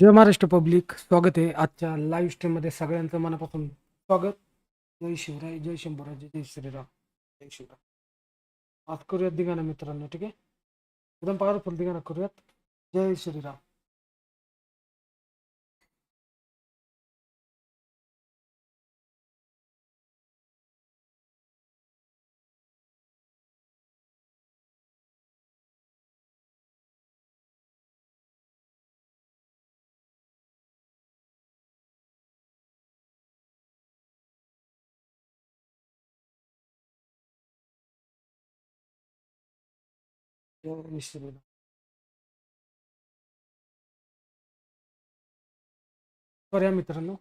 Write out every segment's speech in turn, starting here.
जय Maharashtra public. स्वागत आहे आजच्या लाईव्ह स्ट्रीममध्ये सगळ्यांचं मनापासून स्वागत. जय शिवराय जय शंभूराज जय श्रीराम जय शिवराय. आज करूयात दिगाना मित्रांनो ठीक आहे? एकदम पॉवरफुल दिगाना करूयात. जय श्रीराम. जय श्रीराम मित्रांनो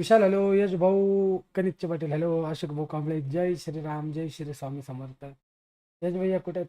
विशाल हॅलो यश भाऊ कनितचे पाटील हॅलो अशोक भाऊ कांबळे जय श्रीराम जय श्री स्वामी समर्थ. यश भैया कुठे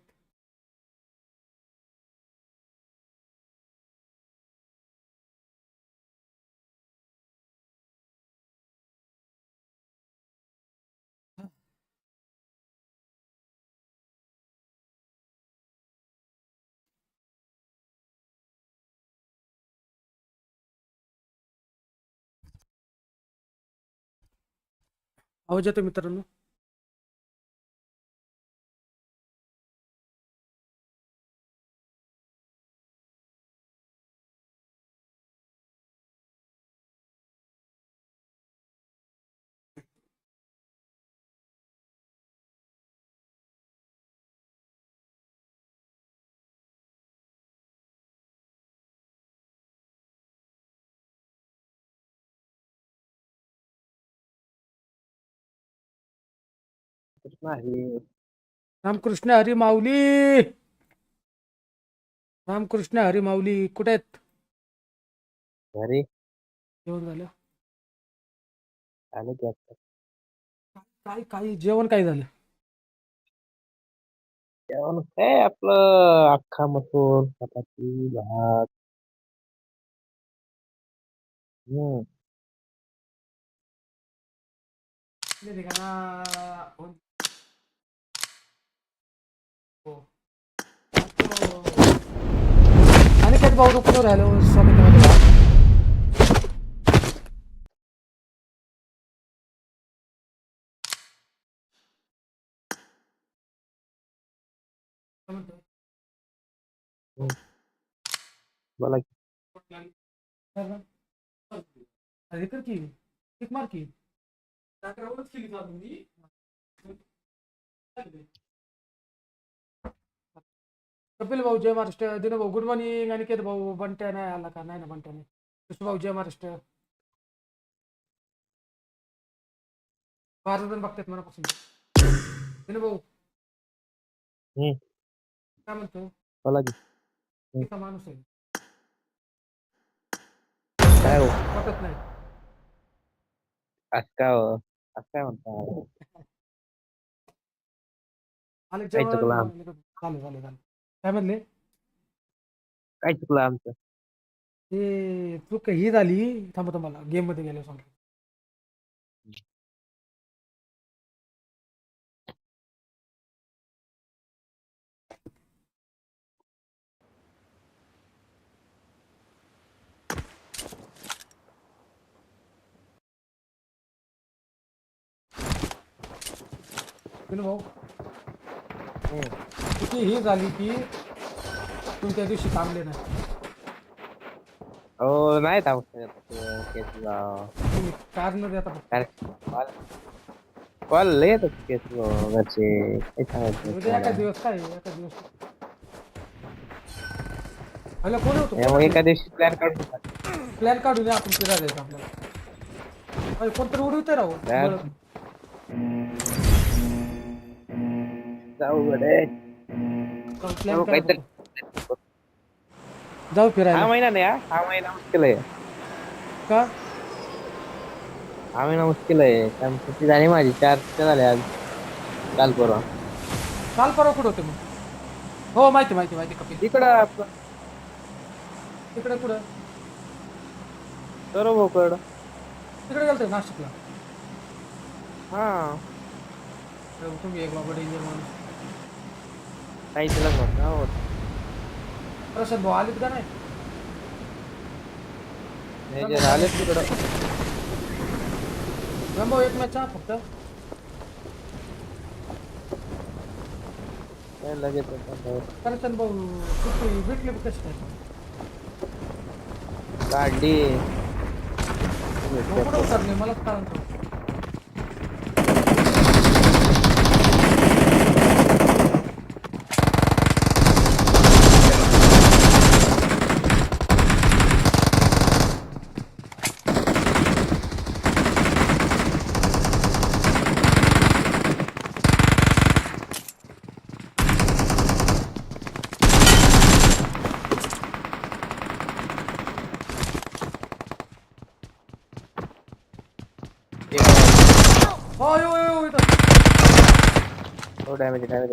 आहेत आवाज येतो मित्रांनो नाही रामकृष्ण हरी माऊली. रामकृष्ण हरी माऊली कुठे आहेत? घरी. जेवण झालं? आलो की आता. काय काय जेवण काय झालं? जेवण काय आपलं अख्खा मसूर चपाती भात. हम्म. नाही ते का ना, कोण- हो. तो- अनिकेत भाऊ रुपये राहिलो समितीमध्ये काय म्हणतोय? बोला की अरे कर की टिक मार की टाकरावरच केली का तुम्ही कपिल भाऊ जय महाराष्ट्र दिनू भाऊ गुड मॉर्निंग अनिकेत भाऊ बंट्या नाही आला का नाही ना बंट्या नाही कृष्ण भाऊ जय महाराष्ट्र बारा जण बघतात मनापासून दिनू भाऊ हम्म. काय म्हणतो बोला की एका माणूस आहे काय हो पटत नाही आज काय हो आज काय म्हणता आले काय जेवण काय म्हणले? काय चुकलं आमचं? ते चूक ही झाली. थांबा तुम्हाला गेममध्ये गेलो सांग विनू भाऊ. हम्म. चुकी ही झाली की तुम्ही त्या दिवशी थांबले नाही हो नाही थांबू शकत ते केसला तुम्ही कारण देता फक्त. कॉल लय येतात केस घरचे काय सांगायचं उद्या एका? दिवस काय एका दिवस हॅलो कोण होतो एका दिवशी प्लॅन काढून प्लॅन काढून या आपण फिरायला जायचं आपल्याला अरे कोणतरी उडवते राहू? बरं. जाऊ plan हो, काहीतरी. जाऊ हा फिरायला महिना नाही हा? हा महिना मुश्किल आहे. का? हा महिना मुश्किल आहे. कारण सुट्टी झाली माझी चार सुट्ट्या झाल्या आज. काल परवा. काल परवा कुठं होते मग? हो माहिती माहिती माहिती कपिल. इकडं आपलं. तिकडे कुठं? सर्व भोकड तिकडे गेलतो नाशिकला. हा. तुम्ही एक बाबा डेंजर माणूस. काही तिला होत ना होत. प्रशांत भाऊ आलेत का नाही? हे जे आले तिकडं. रंभाऊ एक मॅच हा फक्त. काय लगेच येतं. प्रशांत भाऊ भेटली कशी काय? काढली मग कुठं उतरले? मलाच कारण यो यो यो, इथं डॅमेज डॅमेज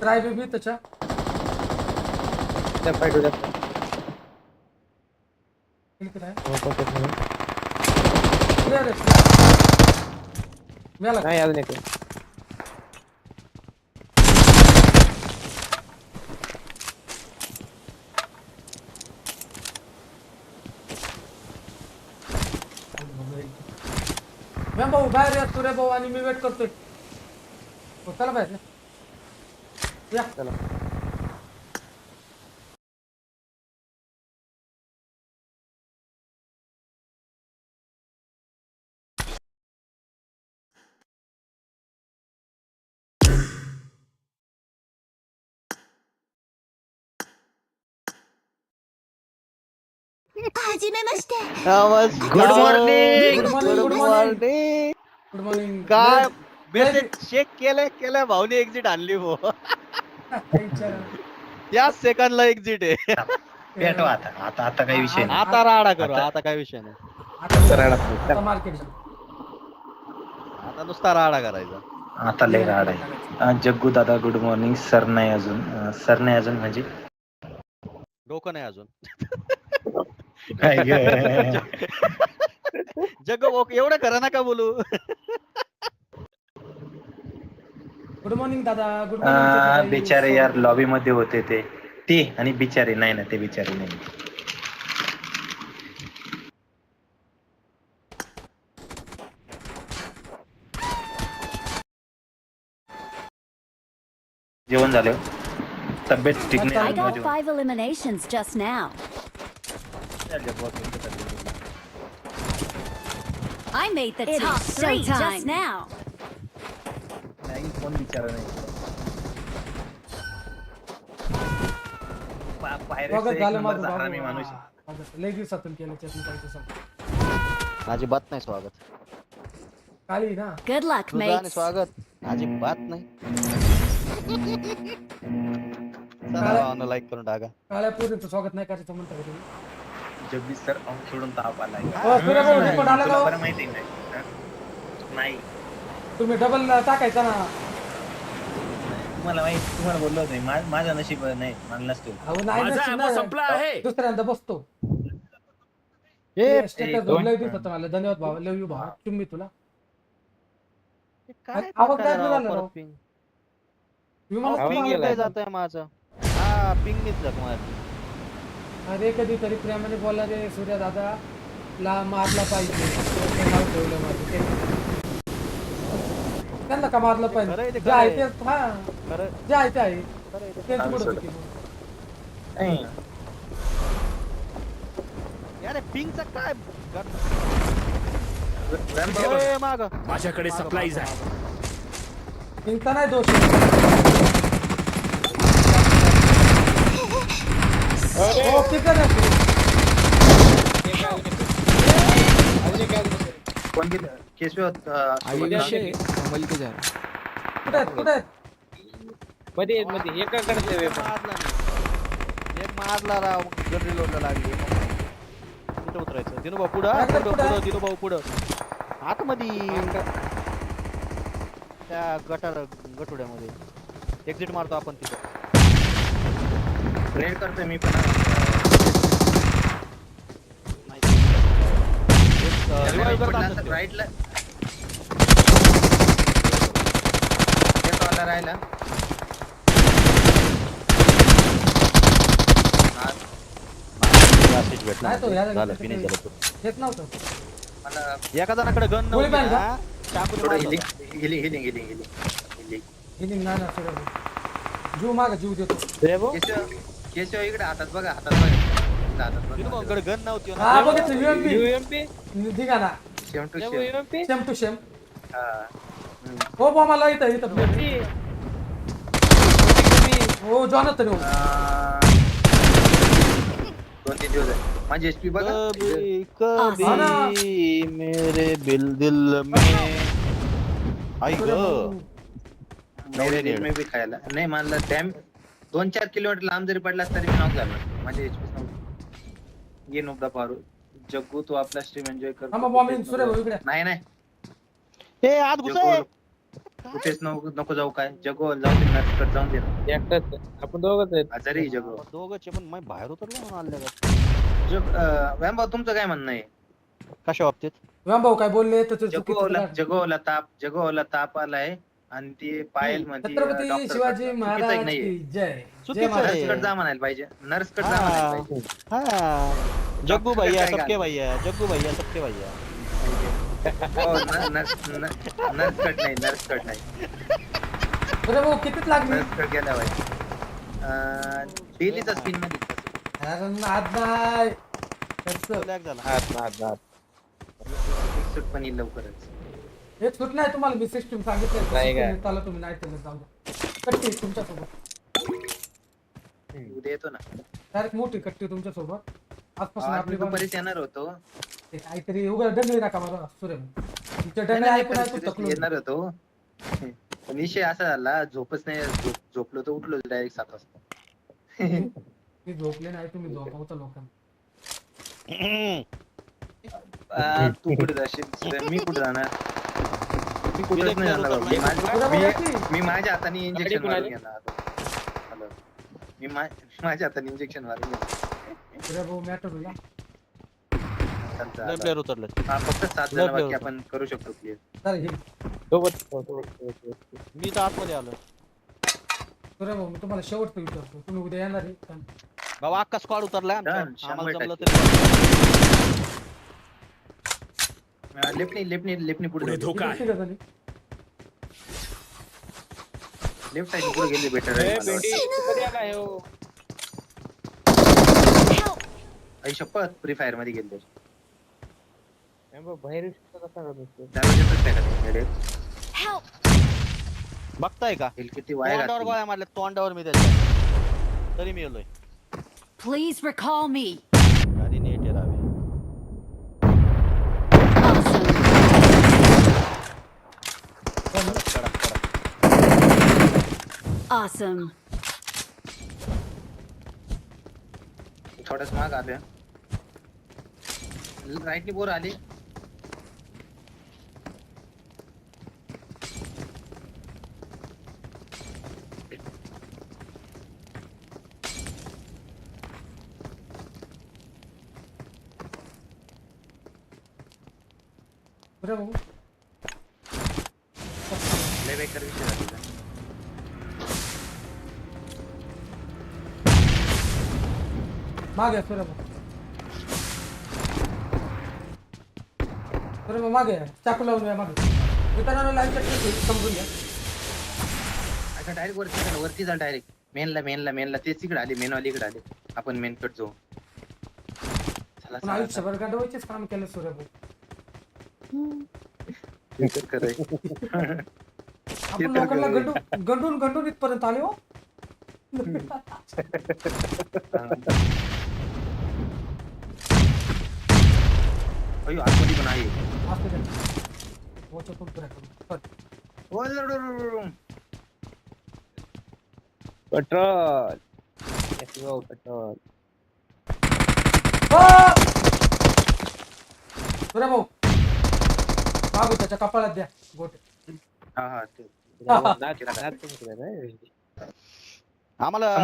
ट्राय बी त्याच्या. त्या फाईट होत्या इकडे आहे. क्लिअर आहे. मेला नाही अजून एक भाऊ बाहेर या सूर्य भाऊ आणि मी वेट करतोय. हो चला बाहेर या. या. चला. Good morning morning, good morning. Good morning काय मेसेज चेक केले केले भाऊने एक्झिट आणली भो या सेकंडला एक्झिट आहे. भेटवा आता. आता आता काही विषय नाही. आता राडा करू आता- आता काय विषय नाही. आता मार्केट आता नुसता राडा करायचा. आता लय राड आहे. अं, जग्गू दादा गुड मॉर्निंग सर नाही अजून. अं, सर नाही अजून म्हणजे? डोकं नाही अजून? जग एवढं करा नका बोलू. गुड मॉर्निंग दादा. गुड मॉर्निंग बिचारे यार लॉबी मध्ये होते ते. ते आणि बिचारे नाही ना ते बिचारे नाही. जेवण झालं? तब्येत ठीक नाही eliminations just now. I made the top three just now. नाही कोण बिचारा नाही स्वागत झालं माझं माणूस. स्वागत. लय दिवसातून केलं अजिबात नाही स्वागत. काळी ना? Good luck, तुझं आणि mates. स्वागत. अजिबात नाही. लाईक करून टाका. काळ्या पोरींचं स्वागत नाही करायचं म्हणता का तुम्ही? जगदीश सर अहो, सोडून ताप आलाय हो, आला तुला? बरं माहिती नाही हा? नाही. तुम्ही डबल टाकायचा ना. तुम्हाला माहिती तुम्हाला बोललो होतो मी, मा- माझं नशीब नाही मला नसतो अहो नाही नसतं ना. दुसऱ्यांदा बसतो. ए, स्टेटस दोन- आलं धन्यवाद भाऊ लव यू भाऊ तुम्ही तुला. काय आवाज काय आहे झाला राव, ping. विमान गेलाय. येतंय जातंय माझं. हा पिंग जग माझी अरे कधीतरी प्रेमाने बोलला रे सूर्या दादा ला मारला पाहिजे नाव ठेवलं माझं ते. त्यांना का मारलं खरं आहे पाहिजे ते जे आहे खरं ते हा खरं जे आहे ते आहे खरं आहे ते. तेच आम्ही पुढं सोडत. होती मग. नाही. अरे पिंगचा काय मागं. माझ्याकडे सप्लाईज आहे. चिंता नाही दोष हो तिकडे नाही. कोण गेलं? केशव, अं, सोबत ना? कुठे आहेत कुठे आहेत मध्ये आहेत, मध्ये एकाकडे ते एक मारला एक मारला राव गन रिलोडला लागली कुठे उतरायचं दिनूभाऊ पुढं हा, मागं पुढं पुढं. पुढं दिनूभाऊ पुढं आतमध्ये त्या गटार गटुड्यामध्ये एक्झिट मारतो आपण तिथं रेड करते मी पण राईटला राहिला तो जणाकडे गन हिलिंग ना। जीव माग जीव देतो केशव इकडे हातात बघा हातात बघा. इकडे हातात बघा. विनोबाकडे गन नव्हती हो ना. हा बघितलं युएमपी निघा ना. Same to same. Same to same बा मला इथं इथं. हो जॉनथन हो. दोन तीन दिवस आहे. माझी एचपी बघा. कभी ना. कभी मेरे दिल दिल में. आई ग. मेरे रेड. दिल में भी खायला. नाही मला डॅम दोन चार किलोमीटर लांब जरी पडलास तरी नॉक झालो. ये नोबदा पारू. जग्गू तू आपला स्ट्रीम एन्जॉय कर. हा इकडे. नाही नाही. आत जग्गू कुठेच नको नको जाऊ काय. जग्गू जाऊ दे जाऊन दे. ना. आपण दोघच आहेत. आजारी जग्गू. पण मी बाहेर उतरलो ना आल्या जग भाऊ तुमचं काय म्हणणं आहे? कशा बाबतीत? भाऊ काय बोलले? तर ते चुकीचं झालं. जगोला ताप ताप आलाय. आणि ती पायल म्हणते छत्रपती डॉक्टर शिवाजी चुकीचं महाराज आहे की नाहीये? की जय जय चुकीचं महाराज. आहे. नर्सकडे जा म्हणायला पाहिजे. नर्सकडे जा हा. म्हणायला पाहिजे. हा. जग्गू भैया सबके? भैया जग्गू भैया सबके भैया. हो, न- नर्स नर्सकड नाही नर्सकड नाही. सूर्यभाऊ कितीच लागली? नर्सकड गेला पाहिजे डेलीचा स्पिनमध्ये नाही. झाला. हात हात हात. सुट पण येईल लवकरच. एक सुट नाही तुम्हाला मी सिस्टम सांगितलं नाही काय? चालू तुम्ही नाही जाऊ द्या. कट्टी आहे तुमच्यासोबत. उद्या येतो ना. डायरेक्ट मोठी कट्टी तुमच्यासोबत. आजपासून आज आपली मी दुपारीच येणार होतो. ते काहीतरी उगा डंडे नका मला सूर्य तुमच्या डंडे नाही, ऐकून थकलो. येणार होतो. पण विषय असा झाला झोपच नाही झोप- झोपलो तर उठलो डायरेक्ट सात वाजता. मी झोपले नाही तुम्ही झोपवता लोकांना. आ, तू कुठे जाशील? मी कुठे जाणार मी कुठेच नाही जाणार बाबा. मी माझ्या- मी-. मी हाताने इंजेक्शन कुणाला? मारून घेणार आता. हॅलो. मी मा- माझ्या हाताने इंजेक्शन मारून घेणार मॅटर होला चालतं, लय आता. प्लेअर उतरले हा, फक्त सात जण बाकी आपण करू शकतो क्लिअर हे मी तर आतमध्ये आलो सूर्यभाऊ मी तुम्हाला शेवटचं विचारतो तुम्ही उद्या येणार आहे का? बाबा अख्खा स्क्वॉड उतरलाय आमचा. आम्हाला शंभर जमलं. तरी लेफ्टनी लेफ्टनी लेफ्टनी पुढे शिकत झाली? लेफ्ट साईड पुढे गेले बेटर Help! आई शपथ फ्री फायरमध्ये गेले बाहेर कसा करत असतो दरवाजातच टाकत Help! बघताय का हेल किती वाया तोंडावर घातली. गोळ्या मारल्या तोंडावर मी त्याच्या तरी मी येलोय Please recall me. गाडी नीट आहे रावी Awesome. कडक कडक Awesome. थोडस माग आलं. राईटनी बोर आली. सूर्यभाऊ लय मागे सूर्यभाऊ सूर्यभाऊ मागे. चाकू लावून या मागे. मित्रांनो लाईव्ह चेक समजून घ्या. अच्छा डायरेक्ट वरती जा वरती जा डायरेक्ट मेनला मेनला मेनला तेच तिकडे आले मेनवाली इकडे आले. आपण मेन कट जाऊ. चला पण चला, आयुष्यभर गाडवायचेच काम केलं सूर्यभाऊ चला. ते तर खरं आहे. आपण तर लोकांना गरज गंडून गंडून इथपर्यंत आले हो. आतमध्ये पण आहे असं द्या. वचकून पुऱ्या करून. चल. ओ, रो, रो, रो, रो, रो. पेट्रोल Let's go, पेट्रोल आ! सूर्यभाऊ मागू त्याच्या कपाळात द्या गोटे हा हा ते आम्हाला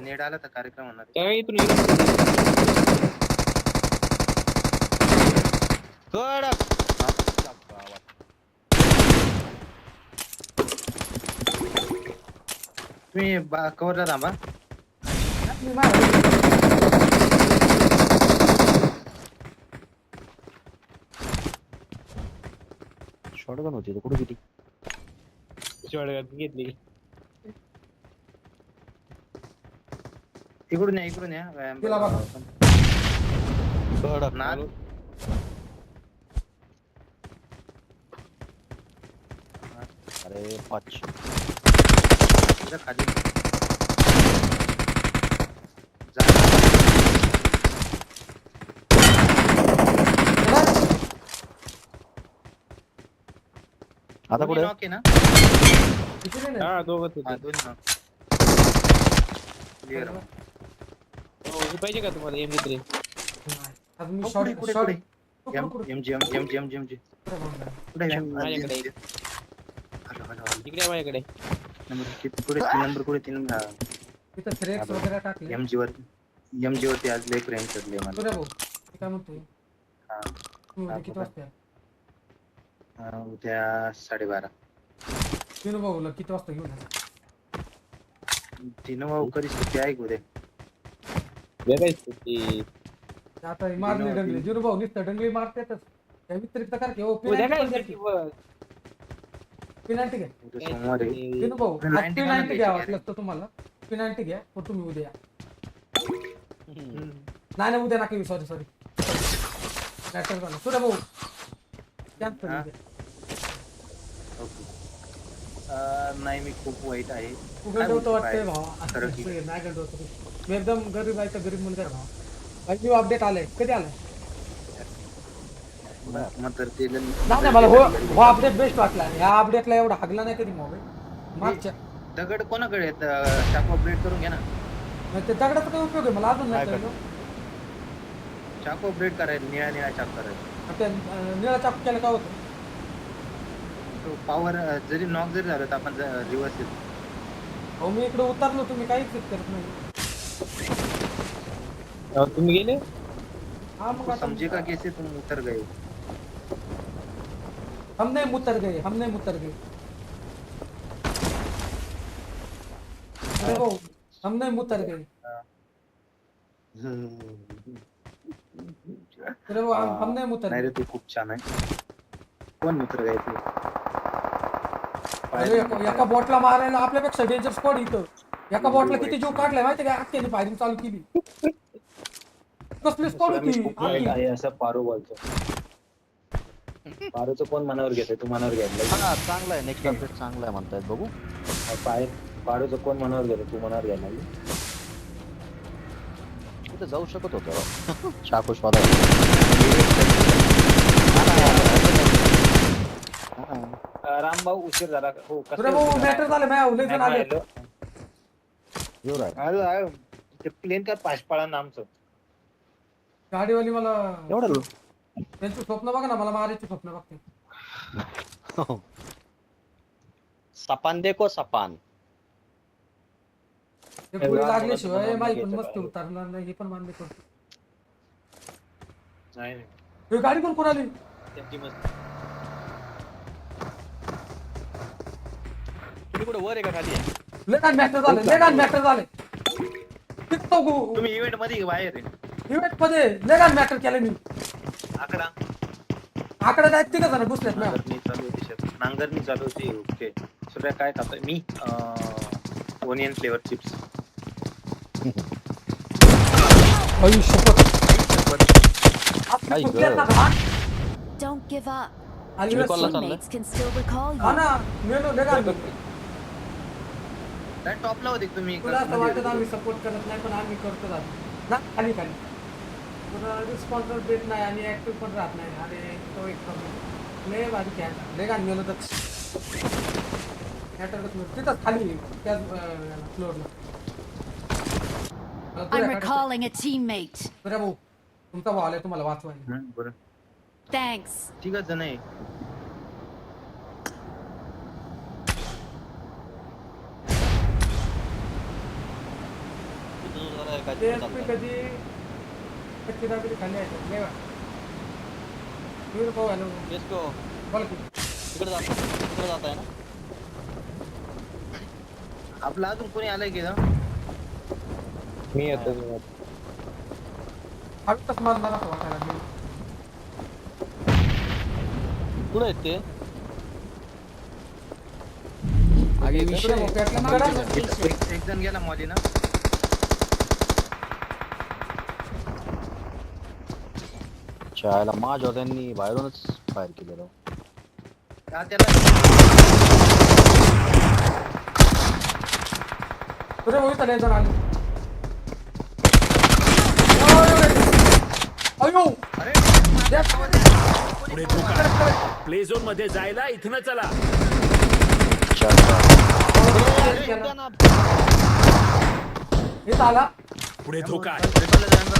नेट आला तर कार्यक्रम होणार आहे. त्यावेळी इथून तुम्ही कव्हरला थांबा मी मारा. शॉटगन होती कुठे किती शॉर्टकट घेतली इकडून या इकडून या व्यायाम तिला बघा. अरे पाच इथं खाली जा. आता दोन्ही कुठे knock आहे ना किती नाही ना? हा दोघं हा दोन्ही knock. Clear. पाहिजे का तुम्हाला एम थ्री मी शॉर्ट शॉर्ट. कुठं- एम कुठं- M G M M G M G M G कुठं बोलणार? कुठे आहे? माझ्याकडे. हॅलो हॅलो हॅलो इकडे आहे माझ्याकडे. नंबर किती पुढे तीन नंबर तीन तिथं थ्रेक्स वगैरे टाकले. एम जी वरती एम जी वरती आज लय प्रेम चढले मला. तुझ्या भाऊ? मी काय म्हणतोय? हा. तुम्ही उद्या किती वाजता या? उद्या साडेबारा. विनू भाऊला किती वाजता घेऊन या? तीन भाऊ कधी सुट्टी आहे का उद्या? ते. आता हे मारली डंगली. जिरू भाऊ नुसतं डंगली मारतेतच त्या व्यतिरिक्त उद्या काय पेनाल्टी पेनाल्टी घ्या. उद्या सोमवार आहे. विनू भाऊ आज पेनाल्टी घ्या? वाटलं तर तुम्हाला. पेनाल्टी घ्या पण तुम्ही उद्या या. नाही नाही उद्या नका सॉरी सॉरी मॅटर झालं. सुद्धा भाऊ? नाही मी खूप वाईट आहे. तू काय गंडवतो बोलतो वाटतंय काय? भावा. खरं की? असं नाही गंडवतो तू. मी एकदम गरीब आहे तर गरीब मुलगा आहे भावा. भाई न्यू अपडेट आलंय. कधी आलंय? मग तर ते नाही नाही मला हो हो अपडेट बेस्ट वाटला. ह्या अपडेटला एवढा हागला नाही कधी मोबाईल मागच्या दगड कोणाकडे आहेत? अं, चाकू अपडेट करून घ्या ना. नाही ते दगडाचा काय उपयोग आहे? मला अजून नाही कळलं. चाकू अपडेट करायचं निळा निळा चाकू करायचा. आणि ते अं, निळा चाप केलं काय होतं? तो पॉवर जरी नॉक जरी झालं तर आपण रिव्हर्स येतो. अहो मी इकडे उतरलो तुम्ही काहीच करत नाही. तुम्ही गेले? हा मग तो आता- समझे का कैसे तुम उतर गए. हम नहीं मुतर गए हम नहीं मुतर गए. अरे भाऊ हम नहीं मुतर गए. अरे भाऊ हम- हम नहीं मुतर नाही रे गए. तू खूप छान आहे कोण तू अरे एका- एका बॉटला मारायला आपल्यापेक्षा डेंजर स्पॉट इथं? एका बॉटला किती जीव काढलाय माहिती का? अख्ख्याने फायरिंग चालू केली. कसली स्पॉट होती अख्खी. आहे असं पारू बोलतो पारूचं कोण मनावर घेतोय? तू मनावर घ्यायला हा चांगला आहे. नेक्स्ट अपडेट चांगला आहे म्हणतायत बघू. पाय पारूचं कोण मनावर घेतो तू मनावर घ्यायला कुठे जाऊ शकत होतो. राव. चाकू शोधा रामभाऊ उशीर झाला. हो भाऊ मॅटर झालं? माझ्या लय जण आले. ते प्लेन काय पाशपाळा नामचं गाडीवाली मला एवढं त्यांचं स्वप्न बघा ना मला मारायचे स्वप्न बघते. सपान देखो सपान. ते पुढे लागल्याशिवाय माहिती पण मस्त? उतरणार नाही हे पण मान्य करतो. नाही हे गाडी कोण कोण आली त्यांची मस्त. तुम्ही कुठे वर आहे का खाली? आहे लेगान मॅटर झाले लेगान मॅटर झाले तुम्ही इव्हेंटमध्ये बाहेर? आहे इव्हेंटमध्ये लेगान मॅटर केलं मी. आकडा. आकडे आहेत तिघ जण बसलेत ना. नांगरणी चालू होती शेतात. नांगरणी चालू होती ओके. सूर्या काय खातोय? मी ओनियन फ्लेवर चिप्स आयुष्यपत आई गं. Don't give up. चाललंय? Teammates can still recall हा you. ना मेलो लेगान काय टॉपला होते का तुम्ही तुला असं वाटत आम्ही सपोर्ट करत नाही पण आम्ही करतो जातो ना खाली खाली तुला रिस्पॉन्सर देत नाही आणि ऍक्टिव्ह पण राहत नाही. आणि तो एक लय भारी लय गाण गेलो तर. तिथंच खाली त्याच फ्लोअरला I'm recalling a teammate. दुऱ्या भाऊ तुमचा भाऊ आलाय तुम्हाला वाचवायला. हं, बरं. Thanks. ते कधी कच्ची दाबेली खाल्ली आहे का? नाही बा. तुम्ही भाऊ हॅलो बोला की. तिकडे जात तिकडे जात आहे ना आपलं अजून कोणी आलंय की ना मी येतो मी येतो आम्ही तसं मारणार असं वाटायला लागलं. कुठे आहेत ते गडा. एक एक जण गेला मॉली ना शाळेला माझ्या त्यांनी बाहेरूनच फायर केलेलं. हा, त्याला? दुऱ्या भाऊ इथं लय जण आले. अयो अरे पुढे धोका प्ले झोनमध्ये जायला इथनं चला. इथं आला. पुढे धोका आहे.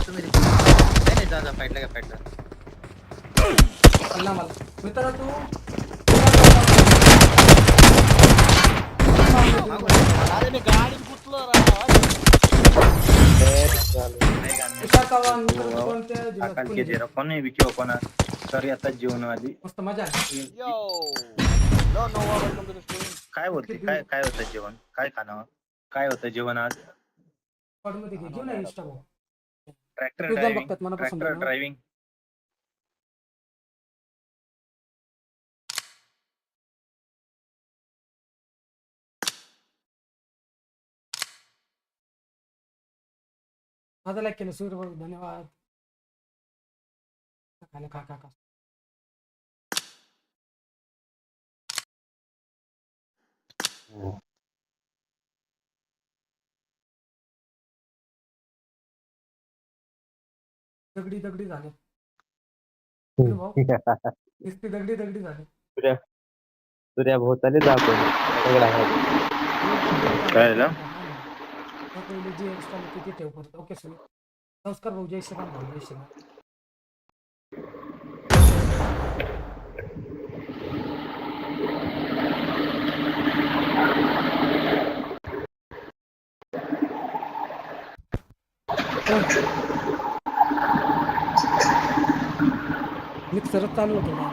तुम्ही. नाही नाही जा जा फाईटला का फाईटला अल्ला मला. मित्र तू अरे मी गाडी कुठलं राव नाही का नाही. तुषार चव्हाण मित्र तू कोणत्या जिल्ह्यात? अकाल कोणी? के जेरा कोण आहे. विचार कोणा सर आता जेवण आली मस्त मजा आली yo no no welcome to the stream काय होते काय काय होतं जेवण? काय खाणं? काय होतं जेवण आज? मध्ये घे. भाऊ ट्रॅक्टर ड्रायव्हिंग मनापासून ट्रॅक्टर बनव. ड्रायव्हिंग माझा लाईक केलं सूर्य भाऊ धन्यवाद। खायला खा खा खा। दगडी दगडी झाले। सूर्य भाऊ नुसती दगडी दगडी झाले। तुझ्या भोवताली दाखवून सगळं आहे. काय झालं? पहिले जी इंस्टा किती ठेव करतो ओके सर नमस्कार भाऊ जय श्रीराम भाऊ जय श्रीराम. मिक्सरच चालू होतो ना.